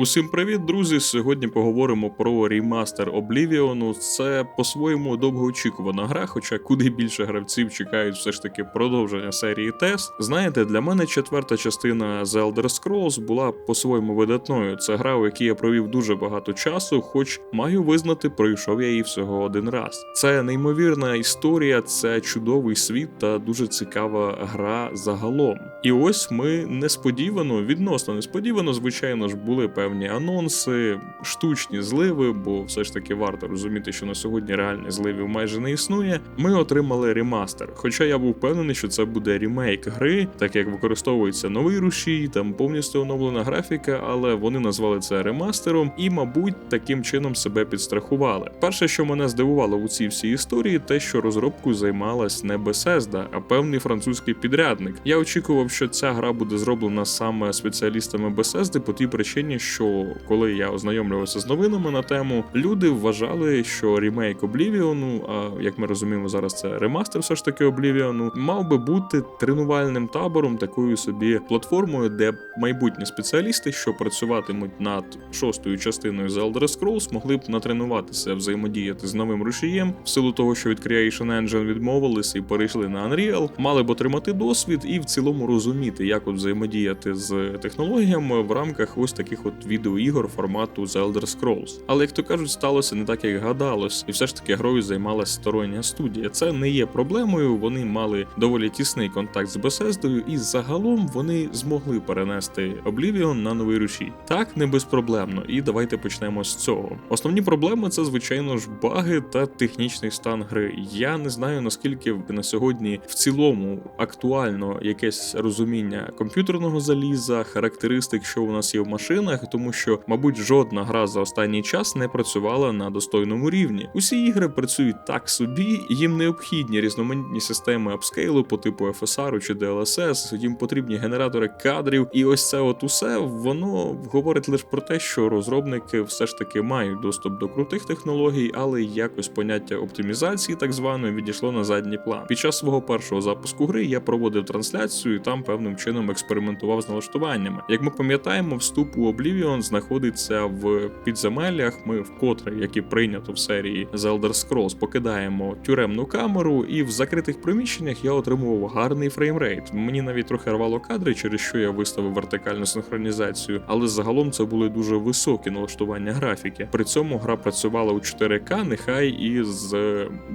Усім привіт, друзі! Сьогодні поговоримо про рімастер Oblivion. Це по-своєму довгоочікувана гра, хоча куди більше гравців чекають все ж таки продовження серії TES. Знаєте, для мене четверта частина The Elder Scrolls була по-своєму видатною. Це гра, у якій я провів дуже багато часу, хоч маю визнати, пройшов я її всього один раз. Це неймовірна історія, це чудовий світ та дуже цікава гра загалом. І ось ми несподівано, відносно несподівано, звичайно ж, були певні анонси, штучні зливи, бо все ж таки варто розуміти, що на сьогодні реальних зливів майже не існує. Ми отримали ремастер. Хоча я був впевнений, що це буде ремейк гри, так як використовується новий рушій, там повністю оновлена графіка, але вони назвали це ремастером і, мабуть, таким чином себе підстрахували. Перше, що мене здивувало у цій всій історії, те, що розробкою займалась не Bethesda, а певний французький підрядник. Я очікував, що ця гра буде зроблена саме спеціалістами Bethesda по тій причині, що коли я ознайомлювався з новинами на тему, люди вважали, що ремейк Oblivion, а як ми розуміємо, зараз це ремастер, все ж таки Oblivion, мав би бути тренувальним табором, такою собі платформою, де майбутні спеціалісти, що працюватимуть над шостою частиною The Elder Scrolls, могли б натренуватися взаємодіяти з новим рушієм, в силу того, що від Creation Engine відмовилися і перейшли на Unreal, мали б отримати досвід і в цілому розуміти, як от взаємодіяти з технологіями в рамках ось таких от відеоігор формату The Elder Scrolls. Але як то кажуть, сталося не так, як гадалось, і все ж таки грою займалася стороння студія. Це не є проблемою. Вони мали доволі тісний контакт з Bethesda, і загалом вони змогли перенести Oblivion на новий рушій. Так, не безпроблемно. І давайте почнемо з цього. Основні проблеми це, звичайно ж, баги та технічний стан гри. Я не знаю наскільки на сьогодні в цілому актуально якесь розуміння комп'ютерного заліза, характеристик, що у нас є в машинах, тому що, мабуть, жодна гра за останній час не працювала на достойному рівні. Усі ігри працюють так собі, їм необхідні різноманітні системи апскейлу по типу FSR чи DLSS, їм потрібні генератори кадрів, і ось це от усе воно говорить лише про те, що розробники все ж таки мають доступ до крутих технологій, але якось поняття оптимізації, так званої, відійшло на задній план. Під час свого першого запуску гри я проводив трансляцію і там певним чином експериментував з налаштуваннями. Як ми пам'ятаємо, вступ у Oblivion знаходиться в підземеллях. Ми вкотре, як і прийнято в серії The Elder Scrolls, покидаємо тюремну камеру, і в закритих приміщеннях я отримував гарний фреймрейт. Мені навіть трохи рвало кадри, через що я виставив вертикальну синхронізацію, але загалом це були дуже високі налаштування графіки. При цьому гра працювала у 4К, нехай і з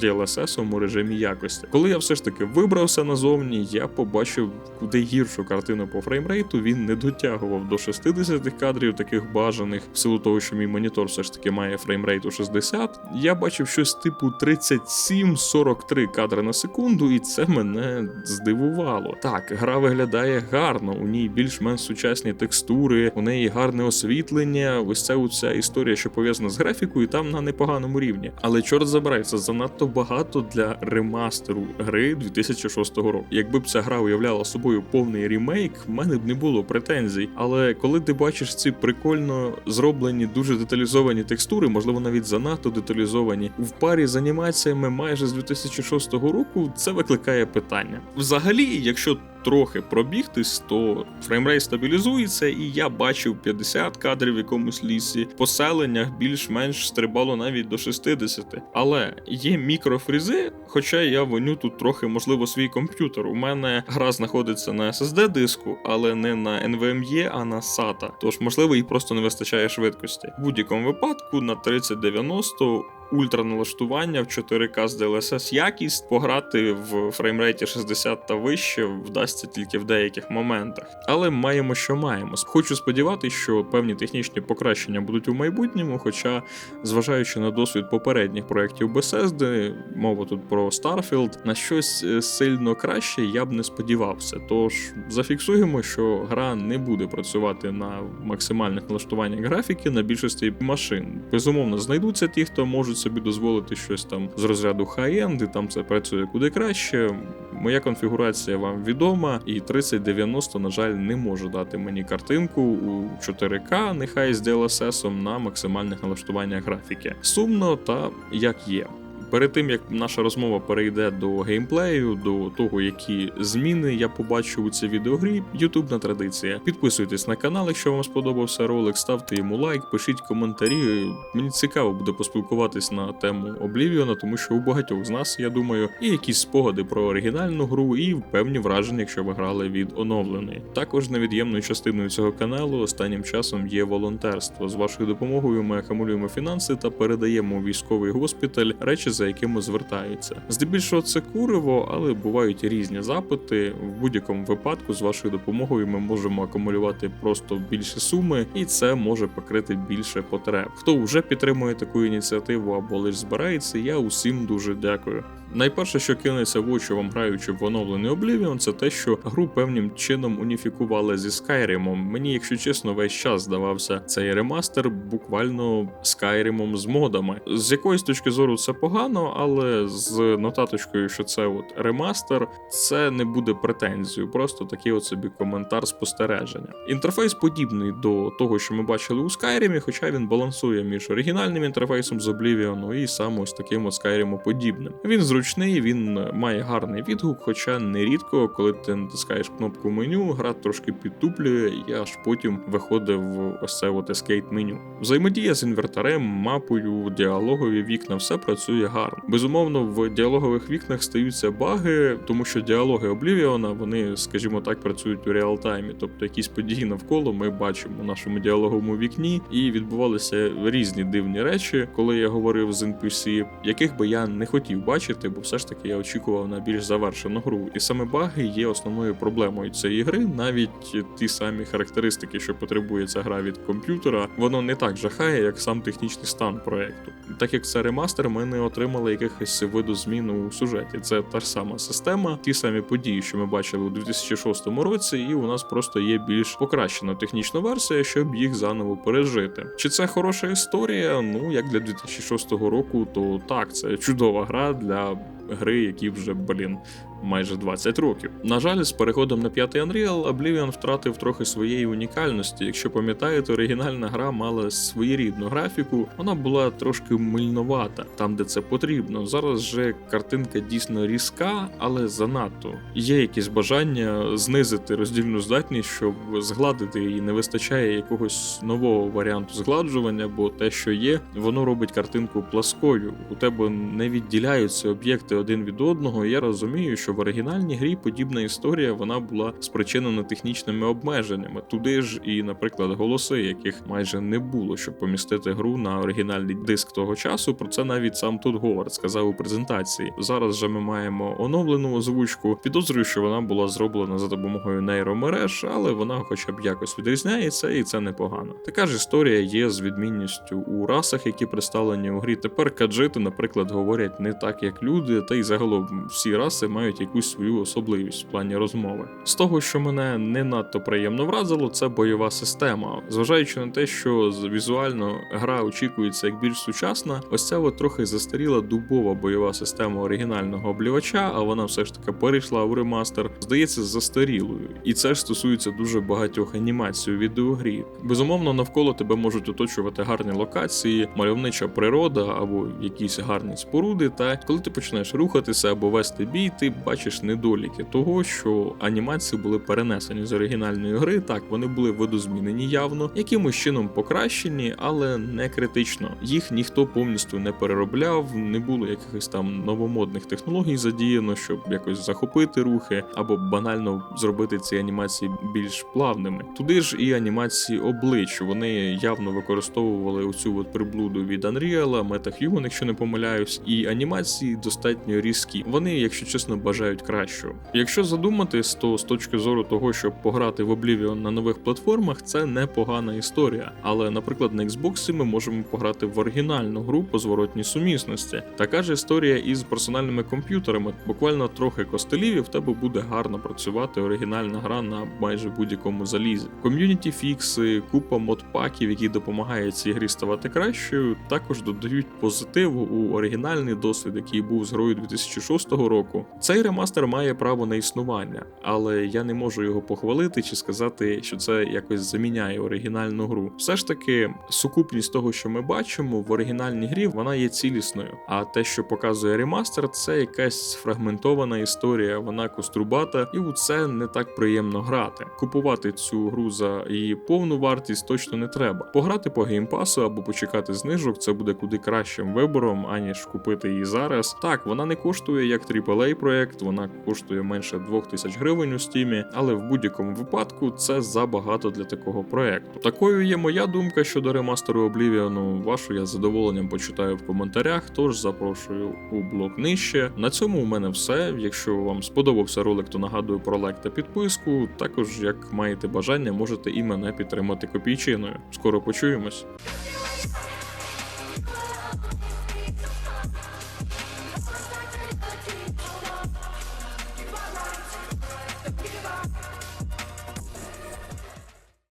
DLSS у режимі якості. Коли я все ж таки вибрався назовні, я побачив куди гіршу картину по фреймрейту. Він не дотягував до 60 кадрів, таких бажаних, в силу того, що мій монітор все ж таки має фреймрейт у 60. Я бачив щось типу 37-43 кадри на секунду, і це мене здивувало. Так, гра виглядає гарно, у ній більш-менш сучасні текстури, у неї гарне освітлення. Ось ця ця історія, що пов'язана з графікою, там на непоганому рівні. Але чорт забирай, це занадто багато для ремастеру гри 2006 року. Якби б ця гра уявляла собою повний ремейк, в мене б не було претензій. Але коли ти бачиш ці прикольно зроблені, дуже деталізовані текстури, можливо, навіть занадто деталізовані, в парі з анімаціями майже з 2006 року, це викликає питання. Взагалі, якщо трохи пробігтись, то фреймрейт стабілізується, і я бачив 50 кадрів в якомусь лісі. Поселеннях більш-менш стрибало навіть до 60. Але є мікрофрізи, хоча я воню тут трохи, можливо, свій комп'ютер. У мене гра знаходиться на SSD диску, але не на NVMe, а на SATA. Тож, можливо, їй просто не вистачає швидкості. В будь-якому випадку на 3090 ультраналаштування в 4К з DLSS якість пограти в фреймрейті 60 та вище вдасться тільки в деяких моментах. Але маємо, що маємо. Хочу сподіватися, що певні технічні покращення будуть у майбутньому. Хоча, зважаючи на досвід попередніх проєктів Bethesda, мова тут про Starfield, на щось е, сильно краще я б не сподівався. Тож зафіксуємо, що гра не буде працювати на максимальних налаштуваннях графіки на більшості машин. Безумовно, знайдуться ті, хто можуть собі дозволити щось там з розряду хай-енд, і там це працює куди краще. Моя конфігурація вам відома, і 3090, на жаль, не може дати мені картинку у 4К, нехай з DLSS на максимальних налаштуваннях графіки. Сумно та як є. Перед тим як наша розмова перейде до геймплею, до того, які зміни я побачив у цій відеогрі, ютубна традиція. Підписуйтесь на канал, якщо вам сподобався ролик, ставте йому лайк, пишіть коментарі. Мені цікаво буде поспілкуватись на тему Oblivion, тому що у багатьох з нас, я думаю, і якісь спогади про оригінальну гру, і певні враження, якщо ви грали від оновленої. Також невід'ємною частиною цього каналу останнім часом є волонтерство. З вашою допомогою ми акумулюємо фінанси та передаємо військовий госпіталь речі, за якими звертаються. Здебільшого це куриво, але бувають різні запити. В будь-якому випадку з вашою допомогою ми можемо акумулювати просто більше суми, і це може покрити більше потреб. Хто вже підтримує таку ініціативу або лише збирається, я усім дуже дякую. Найперше, що кинеться в очі вам граючи в оновлений Oblivion, це те, що гру певним чином уніфікували зі Skyrim. Мені, якщо чесно, весь час здавався цей ремастер буквально Skyrim з модами. З якоїсь точки зору це погано, але з нотаточкою, що це от ремастер, це не буде претензією, просто такий от собі коментар спостереження. Інтерфейс подібний до того, що ми бачили у Skyrim, хоча він балансує між оригінальним інтерфейсом з Oblivion і саме ось таким от Skyrim подібним. Він зручний, він має гарний відгук, хоча нерідко, коли ти натискаєш кнопку меню, гра трошки підтуплює, і аж потім виходить в ось це от escape меню. Взаємодія з інвертарем, мапою, діалогові вікна, все працює гарно. Безумовно, в діалогових вікнах стаються баги, тому що діалоги Oblivion, вони, скажімо так, працюють у реалтаймі, тобто якісь події навколо ми бачимо у нашому діалоговому вікні, і відбувалися різні дивні речі, коли я говорив з NPC, яких би я не хотів бачити, бо все ж таки я очікував на більш завершену гру. І саме баги є основною проблемою цієї гри, навіть ті самі характеристики, що потребує ця гра від комп'ютера, воно не так жахає, як сам технічний стан проекту. Так як це ремастер, ми не отримали якихось виду змін у сюжеті. Це та ж сама система, ті самі події, що ми бачили у 2006 році, і у нас просто є більш покращена технічна версія, щоб їх заново пережити. Чи це хороша історія? Ну як для 2006 року, то так, це чудова гра для гри, які вже блін. Майже 20 років. На жаль, з переходом на п'ятий Unreal Oblivion втратив трохи своєї унікальності. Якщо пам'ятаєте, оригінальна гра мала своєрідну графіку, вона була трошки мильновата, там де це потрібно. Зараз же картинка дійсно різка, але занадто. Є якісь бажання знизити роздільну здатність, щоб згладити її. Не вистачає якогось нового варіанту згладжування, бо те, що є, воно робить картинку пласкою. У тебе не відділяються об'єкти один від одного. Я розумію, що в оригінальній грі подібна історія вона була спричинена технічними обмеженнями. Туди ж і, наприклад, голоси, яких майже не було, щоб помістити гру на оригінальний диск того часу. Про це навіть сам тут Говард сказав у презентації. Зараз же ми маємо оновлену озвучку. Підозрюю, що вона була зроблена за допомогою нейромереж, але вона, хоча б якось відрізняється, і це непогано. Така ж історія є з відмінністю у расах, які представлені у грі. Тепер каджити, наприклад, говорять не так, як люди, та й загалом всі раси мають якусь свою особливість в плані розмови. З того, що мене не надто приємно вразило, це бойова система. Зважаючи на те, що візуально гра очікується як більш сучасна, ось ця от трохи застаріла дубова бойова система оригінального облівача, а вона все ж таки перейшла у ремастер, здається, застарілою. І це ж стосується дуже багатьох анімацій у відеогрі. Безумовно, навколо тебе можуть оточувати гарні локації, мальовнича природа або якісь гарні споруди. Та коли ти починаєш рухатися або вести бій, ти бачиш недоліки того, що анімації були перенесені з оригінальної гри. Так, вони були видозмінені явно, якимось чином покращені, але не критично. Їх ніхто повністю не переробляв, не було якихось там новомодних технологій задіяно, щоб якось захопити рухи, або банально зробити ці анімації більш плавними. Туди ж і анімації облич вони явно використовували оцю от приблуду від Unreal, MetaHuman, якщо не помиляюсь, і анімації достатньо різкі. Вони, якщо чесно, бажають кращого. Якщо задуматись, то з точки зору того, щоб пограти в Oblivion на нових платформах, це непогана історія. Але, наприклад, на Xbox ми можемо пограти в оригінальну гру по зворотній сумісності. Така ж історія із персональними комп'ютерами. Буквально трохи костелів, і в тебе буде гарно працювати оригінальна гра на майже будь-якому залізі. Ком'юніті фікси, купа модпаків, які допомагають цій грі ставати кращою, також додають позитиву у оригінальний досвід, який був з грою 2006 року. Цей ремастер має право на існування, але я не можу його похвалити чи сказати, що це якось заміняє оригінальну гру. Все ж таки, сукупність того, що ми бачимо в оригінальній грі, вона є цілісною. А те, що показує ремастер, це якась фрагментована історія, вона кострубата, і у це не так приємно грати. Купувати цю гру за її повну вартість точно не треба. Пограти по геймпасу або почекати знижок це буде куди кращим вибором, аніж купити її зараз. Так, вона не коштує як AAA проект, вона коштує менше 2000 гривень у стімі, але в будь-якому випадку це забагато для такого проекту. Такою є моя думка щодо ремастеру Oblivion. Вашу я з задоволенням почитаю в коментарях. Тож запрошую у блог нижче. На цьому у мене все. Якщо вам сподобався ролик, то нагадую про лайк та підписку. Також, як маєте бажання, можете і мене підтримати копійчиною. Скоро почуємось.